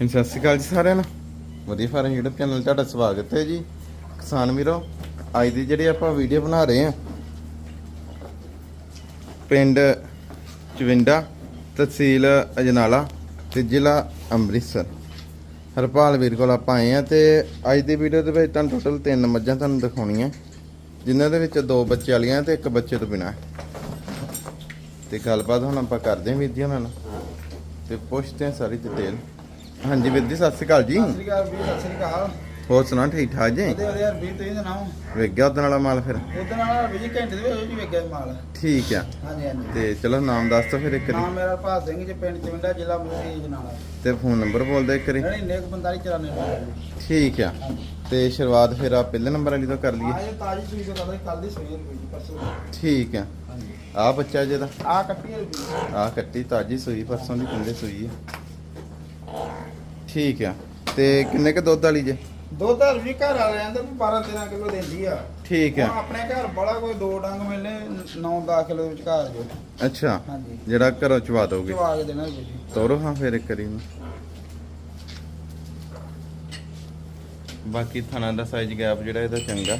ਹਾਂਜੀ, ਸਤਿ ਸ਼੍ਰੀ ਅਕਾਲ ਜੀ ਸਾਰਿਆਂ ਨੂੰ। ਵਧੀਆ ਫਾਰਮ YouTube ਚੈਨਲ ਤੁਹਾਡਾ ਸਵਾਗਤ ਹੈ ਜੀ। ਕਿਸਾਨ ਵੀਰੋ ਅੱਜ ਦੀ ਜਿਹੜੀ ਆਪਾਂ ਵੀਡੀਓ ਬਣਾ ਰਹੇ ਹਾਂ ਪਿੰਡ ਚਵਿੰਡਾ ਤਹਿਸੀਲ ਅਜਨਾਲਾ ਤੇ ਜ਼ਿਲ੍ਹਾ ਅੰਮ੍ਰਿਤਸਰ। ਹਰਪਾਲ ਵੀਰ ਕੋਲ ਆਪਾਂ ਆਏ ਆ ਤੇ ਅੱਜ ਦੀ ਵੀਡੀਓ ਦੇ ਵਿੱਚ ਤੁਹਾਨੂੰ ਟੋਟਲ ਤਿੰਨ ਮੱਝਾਂ ਤੁਹਾਨੂੰ ਦਿਖਾਉਣੀਆਂ। ਜਿਨ੍ਹਾਂ ਦੇ ਵਿੱਚ ਦੋ ਬੱਚੇ ਵਾਲੀਆਂ ਤੇ ਇੱਕ ਬੱਚੇ ਤੋਂ ਬਿਨਾ। ਤੇ ਗੱਲਬਾਤ ਹੁਣ ਆਪਾਂ ਕਰਦੇ ਹਾਂ ਵੀਰ ਜੀ ਉਹਨਾਂ ਨਾਲ। ਤੇ ਪੁੱਛਦੇ ਹਾਂ ਸਾਰੀ ਡਿਟੇਲ ਹਾਂਜੀ ਵੀਰ ਜੀ ਸਤਿ ਸ਼੍ਰੀ ਅਕਾਲ ਜੀ। ਸਤਿ ਸ੍ਰੀ ਅਕਾਲ ਵੀਰ ਸਤਿ ਸ੍ਰੀ ਅਕਾਲ। ਹੋਰ ਸੁਣਾ ਠੀਕ ਠਾਕ ਜੀ? ਵਾਲੇ ਯਾਰ ਵੀਰ ਤੁਸੀਂ ਸੁਣਾਓ? ਵੇਖ ਗਿਆ ਉਦੋਂ ਵਾਲਾ ਮਾਲ ਫਿਰ? ਉਦੋਂ ਨਾਲ ਵੀਰ ਘੰਟੇ ਦੇ ਵਿੱਚ ਵੀ ਵੇਗਿਆ ਮਾਲ। ਠੀਕ ਆ। ਹਾਂਜੀ ਹਾਂਜੀ। ਤੇ ਚਲੋ ਨਾਮ ਦੱਸ ਦੋ ਫਿਰ ਇੱਕ ਨਾਮ ਵਾਰੀ ਮੇਰਾ ਭਾਗ ਸਿੰਘ ਜੀ ਪਿੰਡ ਚਵਿੰਡਾ ਜ਼ਿਲ੍ਹਾ ਮੋਦੀ ਜਨਾਲਾ ਤੇ ਫੋਨ ਨੰਬਰ ਬੋਲ ਦੇ ਇੱਕ ਵਾਰੀ। ਨਹੀਂ ਨੇਕ 45 94 ਠੀਕ ਆ। ਤੇ ਸ਼ੁਰੂਆਤ ਫਿਰ ਆ ਪਹਿਲੇ ਨੰਬਰ ਵਾਲੀ ਤੋਂ ਕਰ ਲਈਏ। ਆਏ ਤਾਜੀ ਸੂਈ ਤੋਂ ਕਰਦਾ ਕੱਲ ਦੀ ਸੂਈ ਰੁਪਈ ਪਰਸੋਂ ਠੀਕ ਆ। ਆ ਬੱਚਾ ਜਿਹਦਾ। ਆ ਕੱਟੀ ਆ ਕੱਟੀ ਤਾਜੀ ਸੂਈ ਪਰਸੋਂ ਦੀ ਪਿੰਡੇ ਸੂਈ ਆ। ਠੀਕ ਆ। ਤੇ ਕਿੰਨੇ ਕ ਦੁੱਧ ਵਾਲੀ ਜੇ? ਦੋ ਧਰ ਵੀ ਘਰ ਆ ਜਾਂਦੇ 12 13 ਕਿਲੋ ਦਿੰਦੀ ਆ। ਠੀਕ ਹੁਣ ਆ ਆਪਣੇ ਘਰ ਬੜਾ ਕੋਈ ਦੋ ਡੰਗ ਮਿਲਨੇ 9 10 ਕਿਲੋ ਦੇ ਵਿਚਕਾਰ ਜੋ। ਅੱਛਾ। ਹਾਂਜੀ। ਜਿਹੜਾ ਘਰੋਂ ਚਵਾ ਦੋਗੇ? ਚਵਾ ਕੇ ਦੇਣਾ ਜੀ। ਤੋਰੋ ਹਾਂ ਫਿਰ ਇੱਕ ਵਾਰੀ ਨੂੰ ਬਾਕੀ ਥਣਾ ਦਾ ਸਾਈਜ਼ ਗੈਪ ਜਿਹੜਾ ਇਹਦਾ ਚੰਗਾ।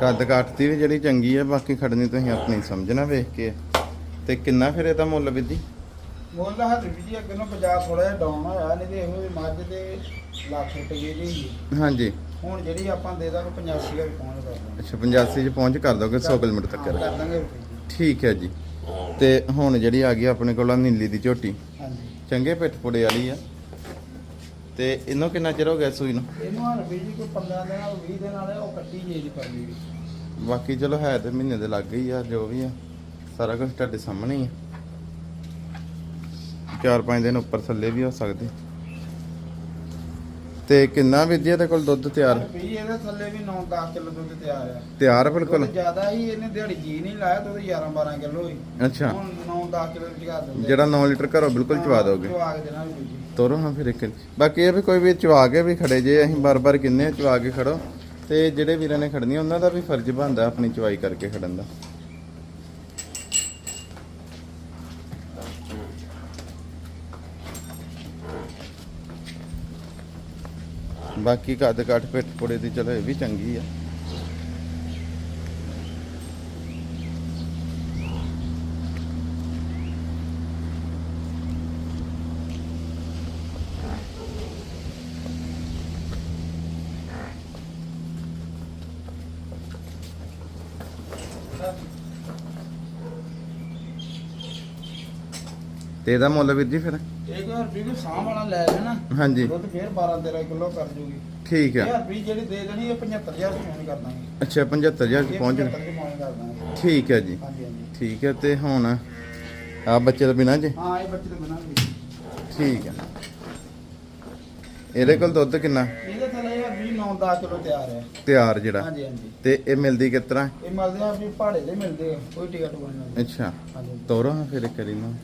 ਕੱਦ ਕੱਟ ਦੀ ਵੀ ਜਿਹੜੀ ਚੰਗੀ ਆ ਬਾਕੀ ਖੜਨੀ ਤੁਸੀਂ ਆਪਣੀ ਸਮਝਣਾ ਵੇਖ ਕੇ ਤੇ ਕਿੰਨਾ ਫਿਰ ਇਹਦਾ ਮੁੱਲ ਵਿਧੀ? ਮੁੱਲ ਹੱਥ ਵੀ ਜੀ ਅੱਗੇ ਨੂੰ ਬਾਜ਼ਾਰ ਥੋੜਾ ਜਿਹਾ ਡਾਊਨ ਹੋਇਆ ਨਹੀਂ ਤੇ ਇਹੋ ਵੀ ਮੱਝ ਤੇ ਲੱਖ ਰੁਪਏ ਦੀ ਹਾਂਜੀ। ਹੁਣ ਜਿਹੜੀ ਆਪਾਂ ਦੇ ਦਾਂਗੇ 85 ਹਜ਼ਾਰ ਪਹੁੰਚ ਦਾਂਗੇ। ਅੱਛਾ 85 ਚ ਪਹੁੰਚ ਕਰ ਦੋਗੇ 100 ਕਿਲੋਮੀਟਰ ਤੱਕ ਕਰ ਦਾਂਗੇ। ਦੀ। ਠੀਕ ਹੈ ਜੀ। ਤੇ ਹੁਣ ਜਿਹੜੀ ਆ ਗਈ ਆਪਣੇ ਕੋਲ ਨੀਲੀ ਦੀ ਝੋਟੀ। ਹਾਂਜੀ। ਚੰਗੇ ਪਿੱਠ ਪੁੜੇ ਵਾਲੀ ਆ। ਤੇ ਇਹਨੂੰ ਕਿੰਨਾ ਚਿਰ ਹੋ ਗਿਆ ਸੂਈ ਨੂੰ? ਇਹਨੂੰ ਹਣ ਵੀ ਜੀ ਕੋਈ 15 ਦਿਨ ਨਾਲ 20 ਦਿਨ ਵਾਲੇ ਉਹ ਕੱਟੀ ਜੇ ਦੀ ਪਰਲੀ ਵੀ ਬਾਕੀ ਚਲੋ ਹੈ ਤੇ ਮਹੀਨੇ ਦੇ ਲੱਗ ਗਈ ਆ ਜੋ ਵੀ ਆ। ਸਾਰਾ ਕੁਝ ਤੁਹਾਡੇ ਸਾਹਮਣੇ ਹੀ ਆ। ਚਾਰ ਪੰਜ ਦਿਨ ਉੱਪਰ ਥੱਲੇ ਵੀ ਹੋ ਸਕਦੇ। ਤੇ ਕਿੰਨਾ ਵਿਧੀ ਇਹਦੇ ਕੋਲ ਦੁੱਧ ਤਿਆਰ? ਵੀ ਇਹਦੇ ਥੱਲੇ ਵੀ 9-10 ਕਿਲੋ ਦੁੱਧ ਤਿਆਰ ਆ। ਤਿਆਰ ਆ ਬਿਲਕੁਲ ਜ਼ਿਆਦਾ ਹੀ ਇਹਨੇ ਦਿਹਾੜੀ ਜੀ ਨਹੀਂ ਲਾਇਆ ਦੁੱਧ 11-12 ਕਿਲੋ ਹੋਈ ਅੱਛਾ। ਹੁਣ 9-10 ਕਿਲੋ ਚਗਾ ਦਿੰਦੇ ਜਿਹੜਾ 9 ਲੀਟਰ ਘਰੋਂ ਬਿਲਕੁਲ ਚਵਾ ਦੋਗੇ। ਚਵਾ ਕੇ ਦੇਣਾ ਵੀ ਜੀ। ਤੋਰੋ ਹਾਂ ਫਿਰ ਇੱਕ ਬਾਕੀ ਇਹ ਵੀ ਕੋਈ ਵੀ ਚਵਾ ਕੇ ਵੀ ਖੜੇ ਜੇ, ਅਸੀਂ ਬਾਰ-ਬਾਰ ਕਿੰਨੇ ਚਵਾ ਕੇ ਖੜੋ। ਤੇ ਜਿਹੜੇ ਵੀਰਾਂ ਨੇ ਖੜਨੀ, ਉਹਨਾਂ ਦਾ ਵੀ ਫਰਜ਼ ਬਣਦਾ ਆਪਣੀ ਚਵਾਈ ਕਰਕੇ ਖੜਨ ਦਾ। ਬਾਕੀ ਕੱਦ ਕੱਟ ਪਿੱਠ ਪੁੜੇ ਦੀ ਚਲੋ ਇਹ ਵੀ ਚੰਗੀ ਆ। ਤੇ ਇਹਦਾ ਮੁੱਲ ਵੀਰ ਜੀ ਫਿਰ? ਇੱਕ ਰੁਪਏ ਕੋਈ ਸਾਂਭ ਵਾਲਾ ਲੈ ਲੈਣਾ ਹਾਂਜੀ। ਦੁੱਧ ਫੇਰ 12-13 ਕਿਲੋ ਕਰ ਜੂਗੀ। ਠੀਕ ਆ। 1000 ਰੁਪਏ ਜਿਹੜੀ ਦੇ ਦੇਣੀ ਇਹ 75000 ਦੀ ਪਹੁੰਚ ਕਰ ਦਾਂਗੇ। ਅੱਛਾ 75000 ਚ ਪਹੁੰਚ ਇਹ ਗਏ 75 ਦੀ ਪਹੁੰਚ ਕਰ ਦਾਂਗੇ। ਠੀਕ ਹੈ ਜੀ। ਠੀਕ ਹੈ ਤੇ ਹੁਣ ਆ ਬੱਚੇ ਤੋਂ ਬਿਨਾਂ ਜੀ? ਹਾਂ ਇਹ ਬੱਚੇ ਤੋਂ ਬਿਨਾਂ ਠੀਕ ਹੈ ਇਹਦੇ ਕੋਲ ਦੁੱਧ ਕਿੰਨਾ? ਇਹਦੇ ਥੱਲੇ ਇਹ 20 9 10 ਕਿਲੋ ਤਿਆਰ ਹੈ। ਤਿਆਰ ਜਿਹੜਾ। ਹਾਂਜੀ ਹਾਂਜੀ। ਤੇ ਇਹ ਮਿਲਦੀ ਕਿਸ ਤਰ੍ਹਾਂ? ਇਹ ਮਿਲਦੇ ਆ ਵੀ ਪਹਾੜੇ ਦੇ ਮਿਲਦੇ ਆ ਕੋਈ ਟਿਕਟ ਨਹੀਂ। ਅੱਛਾ। ਹਾਂਜੀ। ਤੋਰੋ ਫਿਰ ਕਰੀ ਨੂੰ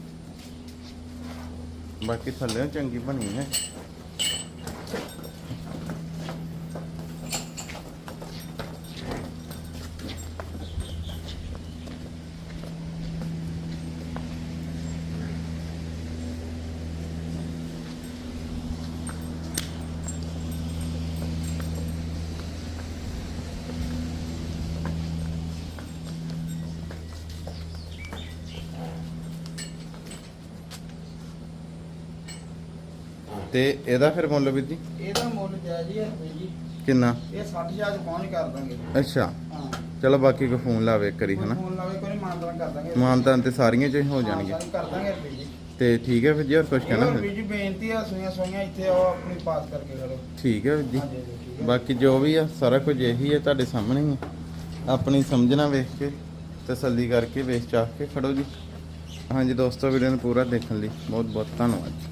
ਬਾਕੀ ਥੱਲੇ ਚੰਗੀ ਬਣੀ ਹੈ। ਤੇ ਇਹਦਾ ਫਿਰ ਮੁੱਲ ਵੀਰ ਜੀ? ਇਹਦਾ ਮੁੱਲ ਜਾਇਜ਼ ਹੀ ਜੀ। ਕਿੰਨਾ? ਇਹ 60000 ਚ ਪਹੁੰਚ ਕਰ ਦਾਂਗੇ। ਅੱਛਾ। ਹਾਂ। ਚਲੋ ਬਾਕੀ ਕੋ ਫੋਨ ਲਾਵੇ ਕਰੀ ਹਨਾ? ਫੋਨ ਲਾਵੇ ਕੋਈ ਮਾਨਦਾਨ ਕਰ ਦਾਂਗੇ। ਮਾਨਤਾਨ ਤੇ ਸਾਰੀਆਂ ਚ ਹੀ ਜਾਣਗੇ। ਕਰ ਦਾਂਗੇ ਜੀ। ਤੇ ਠੀਕ ਹੈ ਫਿਰ ਜੀ ਹੋਰ ਕੁਝ ਕਹਿਣਾ ਫਿਰ? ਜੀ ਬੇਨਤੀ ਆ ਸੁਈਆਂ ਸੁਈਆਂ ਇੱਥੇ ਆਓ ਆਪਣੀ ਪਾਸ ਕਰਕੇ ਕਰੋ ਠੀਕ ਹੈ ਵੀਰ ਜੀ ਬਾਕੀ ਜੋ ਵੀ ਆ ਸਾਰਾ ਕੁਝ ਇਹੀ ਹੈ ਤੁਹਾਡੇ ਸਾਹਮਣੇ ਹੀ ਆਪਣੀ ਸਮਝਣਾ ਵੇਖ ਕੇ ਤਸੱਲੀ ਕਰਕੇ ਵੇਚ ਚਾਹ ਕੇ ਖੜੋ ਜੀ। ਹਾਂਜੀ ਦੋਸਤੋ ਵੀਡੀਓ ਨੂੰ ਪੂਰਾ ਦੇਖਣ ਲਈ ਬਹੁਤ ਬਹੁਤ ਧੰਨਵਾਦ